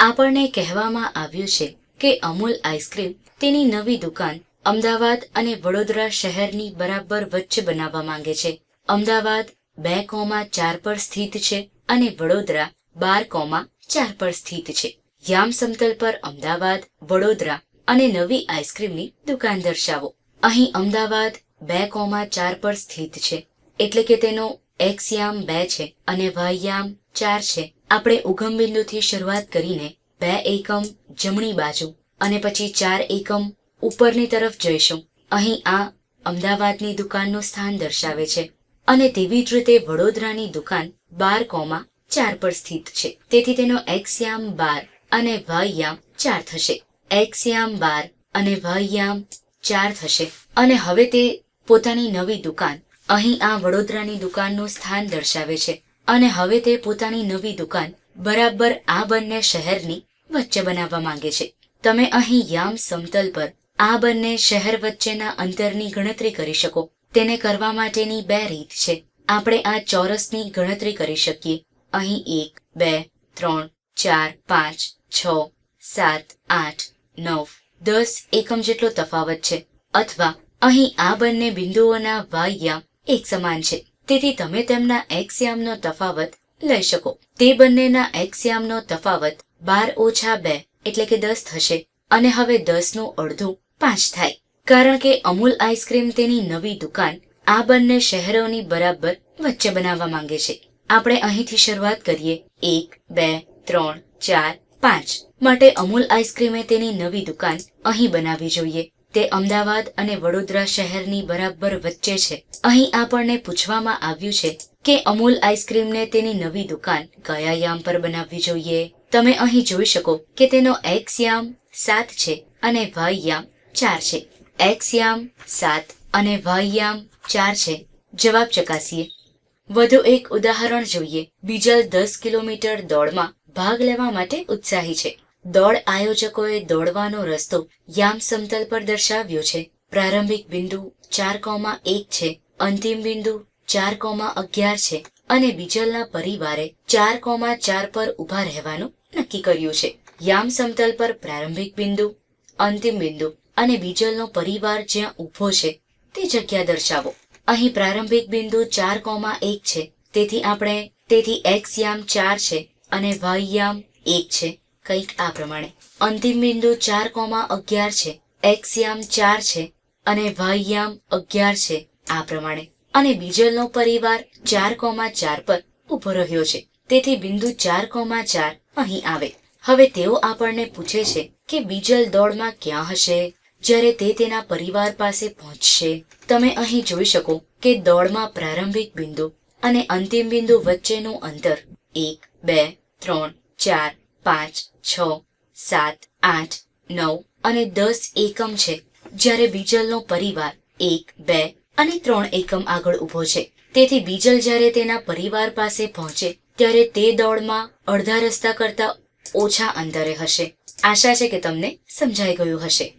આપણને કહેવામાં આવ્યું છે કે અમૂલ આઈસ્ક્રીમ તેની નવી દુકાન અમદાવાદ અને વડોદરા શહેરની બરાબર વચ્ચે બનાવવા માંગે છે. અમદાવાદ બે કોમા ચાર પર સ્થિત છે અને વડોદરા બાર કોમા ચાર પર સ્થિત છે. યામ સમતલ પર અમદાવાદ, વડોદરા અને નવી આઈસ્ક્રીમની દુકાન દર્શાવો. અહીં અમદાવાદ બે કોમા ચાર પર સ્થિત છે. એટલે કે તેનો એક્સ યામ બે છે અને વાય યામ ચાર છે. આપણે ઉગમ બિંદુથી શરૂઆત કરીને બે એકમ જમણી બાજુ અને પછી ચાર એકમ ઉપરની તરફ જઈશું. અહીં આ અમદાવાદની દુકાનનું સ્થાન દર્શાવે છે અને તેવી જ રીતે વડોદરાની દુકાન બાર કોમા ચાર પર સ્થિત છે. તેથી તેનો એક્સ યામ બાર અને વાય ચાર થશે. એક્સ યામ બાર અને વાય યામ ચાર થશે. અને હવે તે પોતાની નવી દુકાન અહીં આ વડોદરાની દુકાનનું સ્થાન દર્શાવે છે. અને હવે તે પોતાની નવી દુકાન બરાબર આ બંને શહેરની વચ્ચે બનાવવા માંગે છે. તમે અહીં યામ સમતલ પર આ બંને શહેર વચ્ચેના અંતરની ગણતરી કરી શકો. તેને કરવા માટેની બે રીત છે. આપણે આ ચોરસની ગણતરી કરી શકીએ. અહીં એક, બે, ત્રણ, ચાર, પાંચ, છ, સાત, આઠ, નવ, દસ એકમ જેટલો તફાવત છે. અથવા અહીં આ બંને બિંદુઓના વાય યામ એક સમાન છે. તેથી તમે તેમના એક્સ યામનો તફાવત લઈ શકો. તે બંનેના એક્સયામનો તફાવત બાર ઓછા બે, એટલે કે દસ થશે. અને હવે દસનું અડધું પાંચ થાય. કારણ કે અમૂલ આઈસ્ક્રીમ તેની નવી દુકાન આ બંને શહેરોની બરાબર વચ્ચે બનાવવા માંગે છે. આપણે અહીંથી શરૂઆત કરીએ. એક, બે, ત્રણ, ચાર, પાંચ. માટે અમૂલ આઈસ્ક્રીમે તેની નવી દુકાન અહીં બનાવવી જોઈએ. તે અમદાવાદ અને વડોદરા શહેરની બરાબર વચ્ચે છે. અહીં આપણને પૂછવામાં આવ્યું છે કે અમૂલ આઈસ્ક્રીમને તેની નવી દુકાન કયા યામ પર બનાવવી જોઈએ? તમે અહીં જોઈ શકો કે તેનો એક્સ યામ સાત છે અને વાય યામ ચાર છે. એક્સ યામ સાત અને વાય યામ ચાર છે. જવાબ ચકાસીએ. વધુ એક ઉદાહરણ જોઈએ. બીજલ દસ કિલોમીટર દોડમાં ભાગ લેવા માટે ઉત્સાહી છે. દોડ આયોજકોએ દોડવાનો રસ્તો યામ સમતલ પર દર્શાવ્યો છે. પ્રારંભિક બિંદુ ચાર કોમા એક છે. અંતિમ બિંદુ ચાર કોમા અગિયાર છે. અને બીજલના પરિવારે ચાર કોમા ચાર પર ઊભા રહેવાનું નક્કી કર્યું છે. યામ સમતલ પર પ્રારંભિક બિંદુ, અંતિમ બિંદુ અને બીજલનો પરિવાર જ્યાં ઊભો છે તે જગ્યા દર્શાવો. અહીં પ્રારંભિક બિંદુ ચાર કોમા એક છે. તેથી આપણે, તેથી એક્સ યામ ચાર છે અને વાય યામ એક છે. કંઈક આ પ્રમાણે. અંતિમ બિંદુ ચાર કોમા અગિયાર છે. એક્સ યામ ચાર છે અને વાયયામ અગિયાર છે આ પ્રમાણે. અને બીજલનો પરિવાર ચાર કોમા ચાર પર ઊભો રહ્યો છે. તેથી બિંદુ ચાર કોમા ચાર અહીં આવે. હવે તેઓ આપણને પૂછે છે કે બીજલ દોડમાં ક્યાં હશે? જ્યારે તે તેના પરિવાર પાસે પહોંચશે. તમે અહીં જોઈ શકો કે દોડમાં પ્રારંભિક બિંદુ અને અંતિમ બિંદુ વચ્ચેનું અંતર એક, બે, ત્રણ, ચાર પાંચ, છ, સાત, આઠ, નવ અને દસ એકમ છે. જ્યારે બીજલનો પરિવાર એક, બે અને ત્રણ એકમ આગળ ઊભો છે. તેથી બીજલ જ્યારે તેના પરિવાર પાસે પહોંચે, ત્યારે તે દોડમાં અડધા રસ્તા કરતા ઓછા અંતરે હશે. આશા છે કે તમને સમજાઈ ગયું હશે.